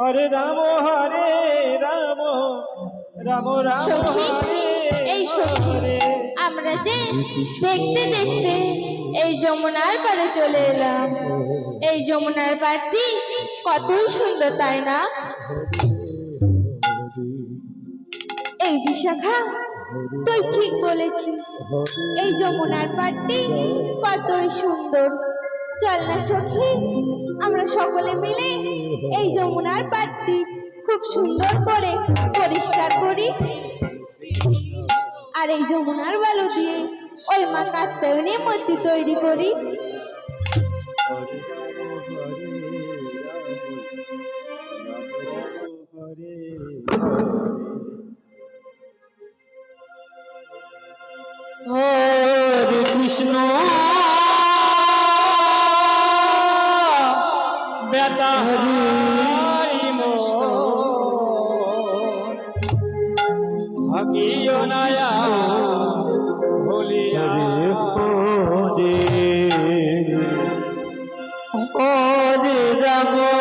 হরে রাম হরে রাম রাম রাম হরে এই সখী আমরা যে দেখতে দেখতে এই যমুনার পাড়ে চলে এলাম। এই যমুনার পাড়টি কতই সুন্দর তাই না? এই বিশাখা তুই ঠিক বলেছিস এই যমুনার পাড়টি কতই সুন্দর। চল না সখী, আমরা সকলে মিলে এই যমুনার পাড়টি খুব সুন্দর করে পরিষ্কার করি। আর এই যমুনার বালু দিয়ে ওই মা কাত্তায়নী মূর্তি তৈরি করি। হরে কৃষ্ণ। বেতা হরি থাকিও নায়া ভুলিয়া হরে হরে রাম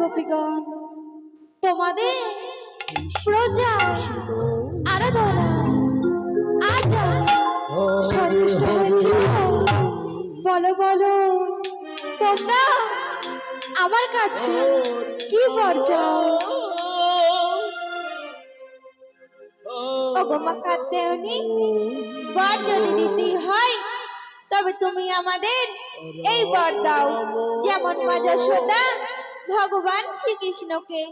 গোপীগণ তোমাদের প্রজা আরাধনা আজ সন্তুষ্ট হয়েছি। বলো বলো তোমরা আমার কাছে? কি বর চাও ওগো মা কাত্যায়নী বর যদি দিতেই হয়, তবে তুমি আমাদের এই বর দাও। যেমন মা যশোদা ভগবান শ্রীকৃষ্ণকে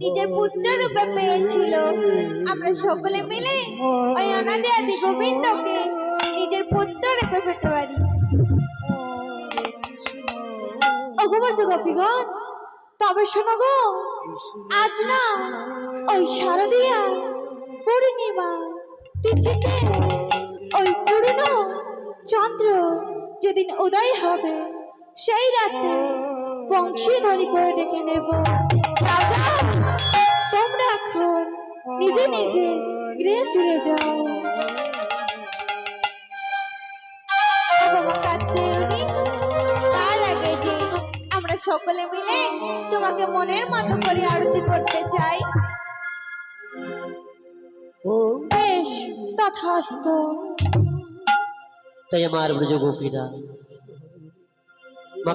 নিজের পুত্র রূপে পেয়েছিল। আমরা সকলে মিলে ওই অনাদি আদি গোবিন্দকে নিজের পুত্র রূপে পেতে পারি। অগবর্জ গোপীগণ তবে শোনো গো, আজ না ওই শারদিয়া পূর্ণিমা তিথিতে ওই পুরনো চন্দ্র যেদিন উদয় হবে, সেই রাতে বংশীধ্বনি করে ডেকে নেব। যা যাও তোমরা এখন নিজে নিজে গৃহে ফিরে যাও। সকলে মিলে তোমাকে মনের মতো করে আরতি করতে চাই। বেশ তথাস্ত তাই আমার ব্রজ গোপীরা মা